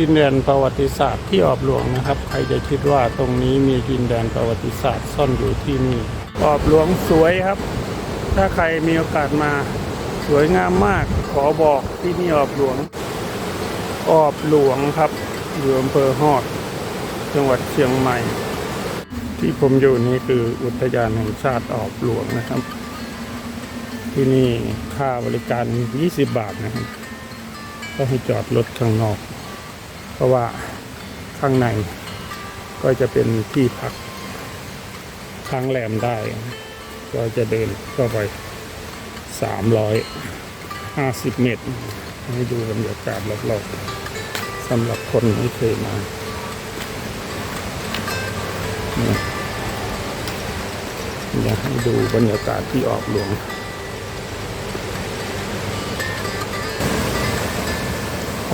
ดินแดนประวัติศาสตร์ที่ออบหลวงนะครับ ใครจะคิดว่าตรงนี้มีดินแดนประวัติศาสตร์ซ่อนอยู่ที่นี่ออบหลวงสวยครับ ถ้าใครมีโอกาสมาสวยงามมากขอบอกที่นี่ออบหลวง ออบหลวงครับอยู่อำเภอฮอด จังหวัดเชียงใหม่ ที่ผมอยู่นี่คืออุทยานแห่งชาติออบหลวงนะครับ ที่นี่ค่าบริการ 20 บาทนะครับก็ให้จอดรถข้างนอก เพราะว่าข้างในก็จะเป็นที่พักค้างแรมได้ ก็จะเดินเข้าไป 350 เมตร ให้ดูบรรยากาศรอบๆสำหรับคนที่เคยมาเนี่ยอยากให้ดูบรรยากาศที่ออกหลวง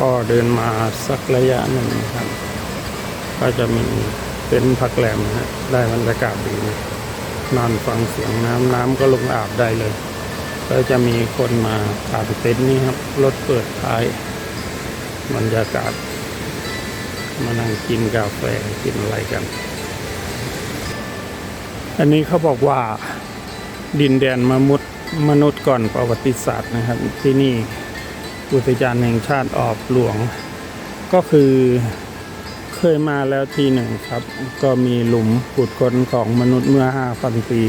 ก็เดินมาสักระยะหนึ่งครับ ก็จะมีเป็นท์พักแรมฮะได้บรรยากาศดีนอนฟังเสียงน้ำน้ำก็ลงอาบได้เลย ก็จะมีคนมาตากเต็นท์นี่ครับรถเปิดท้ายบรรยากาศ มานั่งกินกาแฟกินอะไรกัน อันนี้เขาบอกว่าดินแดนมนุษย์มนุษย์ก่อนประวัติศาสตร์นะครับที่นี่ อุทยานแห่งชาติออบหลวง ก็คือเคยมาแล้วทีหนึ่งครับ ก็มีหลุมขุดค้นของมนุษย์เมื่อ 5,000 ปี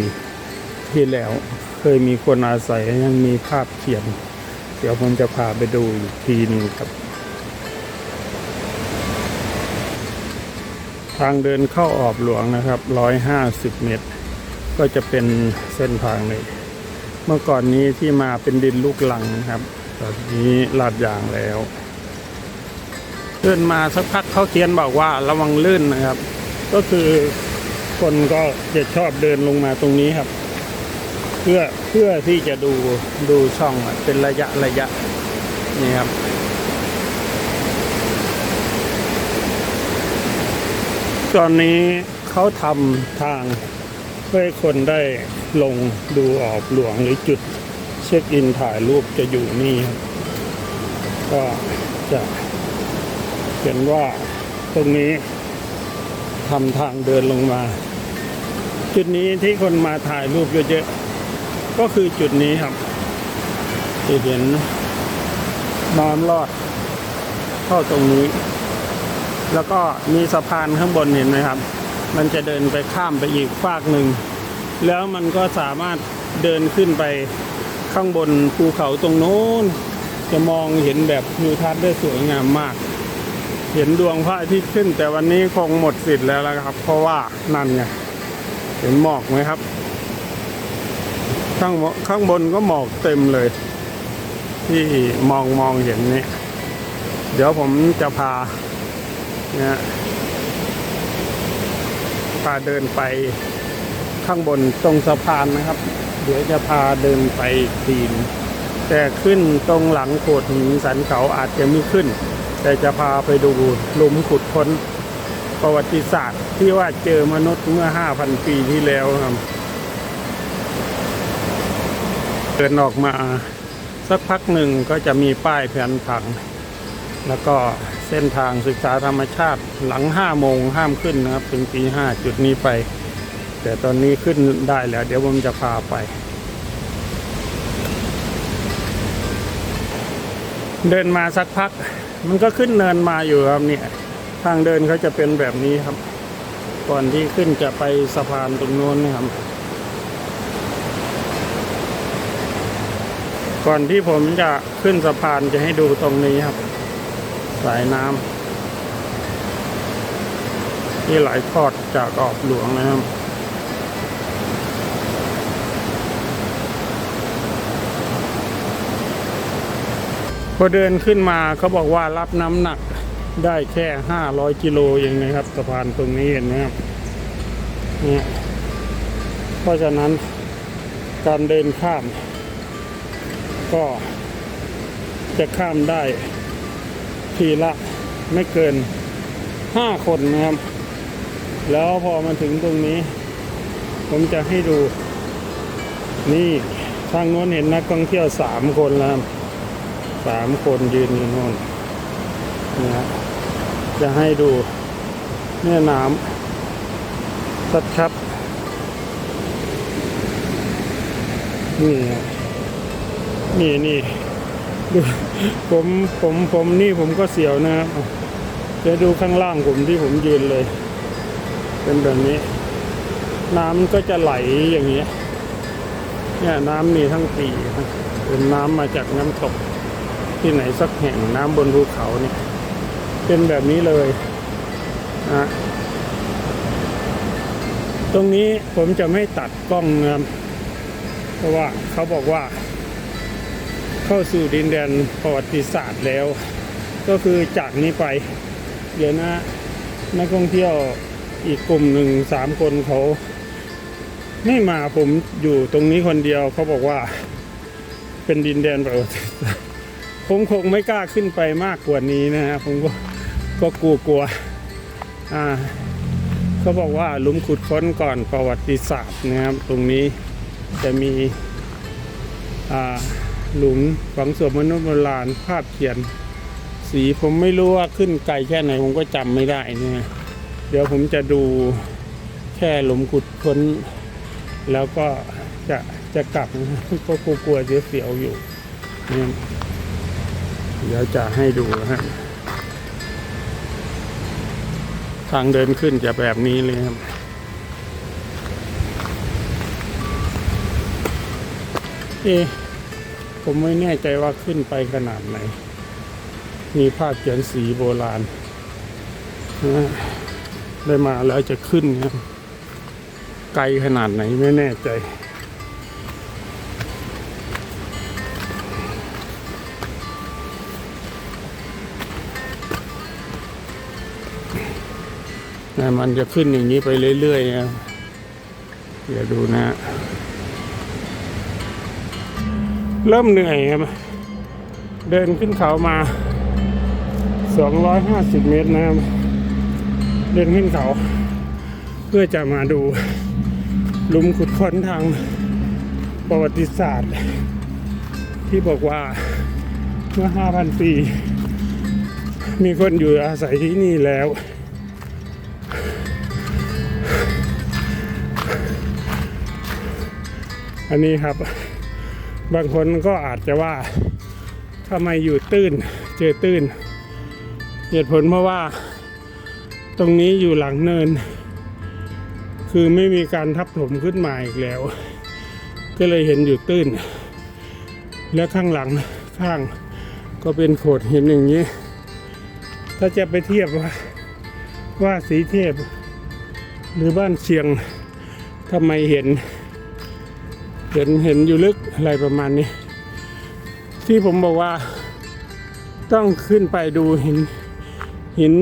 ที่แล้วเคยมีคนอาศัยยังมีภาพเขียน เดี๋ยวผมจะพาไปดูอีกทีหนึ่งครับ ทางเดินเข้าออบหลวงนะครับ 150 เมตร ก็จะเป็นเส้นทางเลย เมื่อก่อนนี้ที่มาเป็นดินลูกหลังครับ ตอนนี้ลาดยางแล้วเดินมาสักพักเขาเขียนบอกว่าระวังลื่นนะครับ ก็คือคนก็จะชอบเดินลงมาตรงนี้ครับ เพื่อเพื่อที่จะดูดูช่องเป็นระยะระยะนี่ครับตอนนี้เขาทำทางเพื่อคนได้ลงดูออบหลวงหรือจุด เช็คอินถ่ายรูปจะอยู่นี่ครับก็จะเห็นว่าตรงนี้ทำทางเดินลงมา จุดนี้ที่คนมาถ่ายรูปเยอะๆก็คือจุดนี้ครับจะเห็นน้ำรอดเข้าตรงนี้ แล้วก็มีสะพานข้างบนเห็นไหมครับ มันจะเดินไปข้ามไปอีกฟากหนึ่ง แล้วมันก็สามารถเดินขึ้นไป ข้างบนภูเขาตรงโน้น จะมองเห็นแบบทิวทัศน์ได้สวยงามมาก เห็นดวงพระอาทิตย์ขึ้น แต่วันนี้คงหมดสิทธิ์แล้วละครับ เพราะว่านั่นไงเห็นหมอกไหมครับ ข้างบนข้างบนก็หมอกเต็มเลย ที่มองมองเห็นนี่เดี๋ยวผมจะพาเนี่ยพาเดินไปข้างบนตรงสะพานนะครับ ดี๋ยวจะพาเดินไปทีน แต่ขึ้นตรงหลังโขดหินสันเขาอาจจะไม่ขึ้น แต่จะพาไปดูหลุมขุดค้นประวัติศาสตร์ที่ว่าเจอมนุษย์เมื่อ 5,000 ปีที่แล้วครับเดินออกมาสักพักหนึ่งก็จะมีป้ายแผนผัง แล้วก็เส้นทางศึกษาธรรมชาติหลัง 5 โมงห้ามขึ้นนะครับ ถึงตี5จุดนี้ไป แต่ตอนนี้ขึ้นได้แล้ว เดี๋ยวผมจะพาไป เดินมาสักพัก มันก็ขึ้นเนินมาอยู่ครับเนี่ย ทางเดินเขาจะเป็นแบบนี้ครับ ก่อนที่ขึ้นจะไปสะพานตรงโน้นนะครับ ก่อนที่ผมจะขึ้นสะพานจะให้ดูตรงนี้ครับ สายน้ำที่ไหลทอดจากออกหลวงนะครับ พอเดินขึ้นมาเขาบอกว่ารับน้ำหนักได้แค่ 500 กิโลเองนะครับสะพานตรงนี้เห็นไหมครับเนี่ยเพราะฉะนั้นการเดินข้าม ก็จะข้ามได้ทีละไม่เกิน 5 คนนะครับ แล้วพอมาถึงตรงนี้ ผมจะให้ดู นี่ทางโน้นเห็นนักท่องเที่ยวสามคนแล้ว สามคนยืนอยู่โน่นนะฮะจะให้ดูแม่น้ำชัดชัดๆนี่นี่นี่ดูผมผมผมนี่ผมก็เสียวนะครับจะดูข้างล่างผมที่ผมยืนเลย เป็นแบบนี้ น้ำก็จะไหลอย่างเงี้ยเนี่ยน้ำมีทั้งปีเป็นน้ำมาจากน้ำตก ที่ไหนสักแห่งน้ำบนภูเขาเนี่ย เป็นแบบนี้เลยนะตรงนี้ผมจะไม่ตัดกล้องนะเพราะว่าเขาบอกว่า เข้าสู่ดินแดนประวัติศาสตร์แล้ว ก็คือจากนี้ไป เดี๋ยวนะนักท่องเที่ยวอีกกลุ่มหนึ่งสามคนเขาไม่มาผมอยู่ตรงนี้คนเดียวเขาบอกว่า เป็นดินแดนประวัติศาสตร์ ผมคงไม่กล้าขึ้นไปมากกว่านี้นะฮะผมก็ก็กลัวกลัวอ่าเขาบอกว่าหลุมขุดค้นก่อนประวัติศาสตร์นะครับ ตรงนี้จะมีอ่าหลุมฝังศพมนุษย์โบราณภาพเขียน สีผมไม่รู้ว่าขึ้นไกลแค่ไหนผมก็จำไม่ได้นี่เดี๋ยวผมจะดูแค่หลุมขุดค้น แล้วก็จะจะกลับก็กลัวๆเสียวๆอยู่เนี่ย เดี๋ยวจะให้ดูนะฮะทางเดินขึ้นจะแบบนี้เลยครับ เอะผมไม่แน่ใจว่าขึ้นไปขนาดไหน มีภาพเขียนสีโบราณนะได้มาแล้วจะขึ้นครับ ไกลขนาดไหนไม่แน่ใจ นะมันจะขึ้นอย่างนี้ไปเรื่อยๆนะเดี๋ยวดูนะ เริ่มเหนื่อยครับเดินขึ้นเขามา 250 เมตรนะครับ เดินขึ้นเขา เพื่อจะมาดูลุมขุดค้นทางประวัติศาสตร์ ที่บอกว่าเมื่อ 5,000 ปี มีคนอยู่อาศัยที่นี่แล้ว อันนี้ครับ บางคนก็อาจจะว่าทำไมอยู่ตื้นเจอตื้น เหตุผลเพราะว่า ตรงนี้อยู่หลังเนิน คือไม่มีการทับถมขึ้นมาอีกแล้ว ก็เลยเห็นอยู่ตื้น และข้างหลังข้างก็เป็นโขดหินอย่างนี้ ถ้าจะไปเทียบว่าว่าสีเทพ หรือบ้านเชียงทำไมเห็น เห็นเห็นอยู่ลึกอะไรประมาณนี้ ที่ผมบอกว่าต้องขึ้นไปดูหินหิน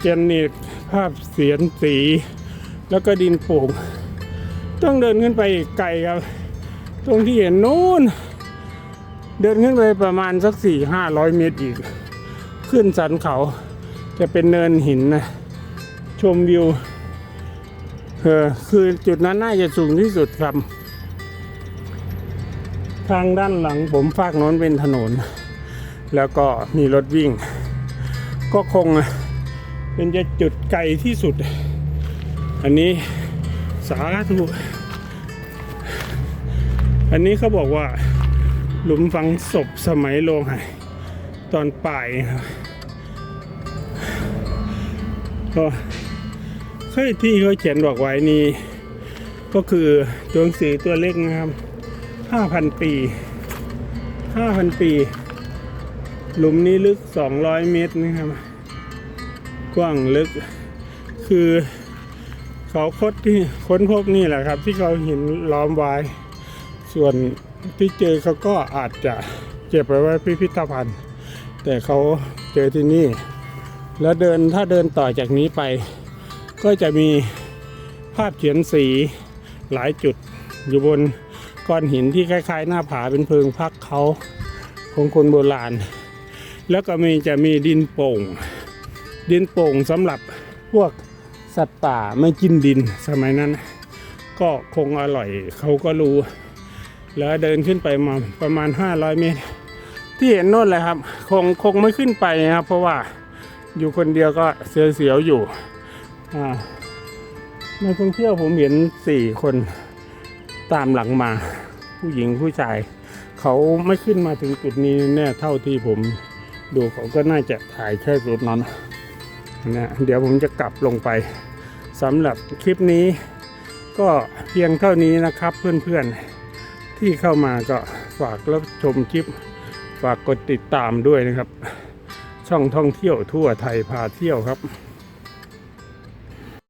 เจนเนตภาพเสียนสี แล้วก็ดินโป่งต้องเดินขึ้นไปอีกไกลครับ ตรงที่เห็นนู้น เดินขึ้นไปประมาณสักสี่ห้าร้อยเมตรอีก ขึ้นสันเขาจะเป็นเนินหินนะ ชมวิวเออคือจุดนั้นน่าจะสูงที่สุดครับ ทางด้านหลังผมฝากน้นเป็นถนน แล้วก็มีรถวิ่ง ก็คงเป็นจะจุดไกลที่สุด อันนี้สาธุอันนี้เขาบอกว่าหลุมฝังศพสมัยโลหะตอนปลายครับก็เคยที่เขาเขียนบอกไว้นี่ก็คือตัวหนังสือตัวเล็กนะครับ 5,000 ปี 5,000 ปี หลุมนี้ลึก 200 เมตรนะครับ กว้างลึก คือเขาคดที่ค้นพบนี่แหละครับ ที่เขาหินล้อมไว้ ส่วนที่เจอเขาก็อาจจะเก็บไปไว้พิพิธภัณฑ์ แต่เขาเจอที่นี่ แล้วเดินถ้าเดินต่อจากนี้ไป ก็จะมีภาพเขียนสีหลายจุดอยู่บน ก้อนหินที่คล้ายๆ หน้าผาเป็นเพิงพักเขาของคนโบราณ แล้วก็มีจะมีดินโป่ง ดินโป่งสำหรับพวกสัตว์ป่าไม่กินดินสมัยนั้น ก็คงอร่อยเขาก็รู้ แล้วเดินขึ้นไปมาประมาณ 500 เมตร ที่เห็นโน่นแหละครับคงคงไม่ขึ้นไปนะครับ เพราะว่าอยู่คนเดียวก็เสียวๆอยู่อ่านักท่องเที่ยวผมเห็นสี่คน ตามหลังมา ผู้หญิงผู้ชาย เขาไม่ขึ้นมาถึงจุดนี้แน่เท่าที่ผมดูเขาก็น่าจะถ่ายแค่จุดนั้นนะเดี๋ยวผมจะกลับลงไปสำหรับคลิปนี้ ก็เพียงเท่านี้นะครับเพื่อนๆ ที่เข้ามาก็ฝากรับชมคลิป ฝากกดติดตามด้วยนะครับ ช่องท่องเที่ยวทั่วไทยพาเที่ยวครับ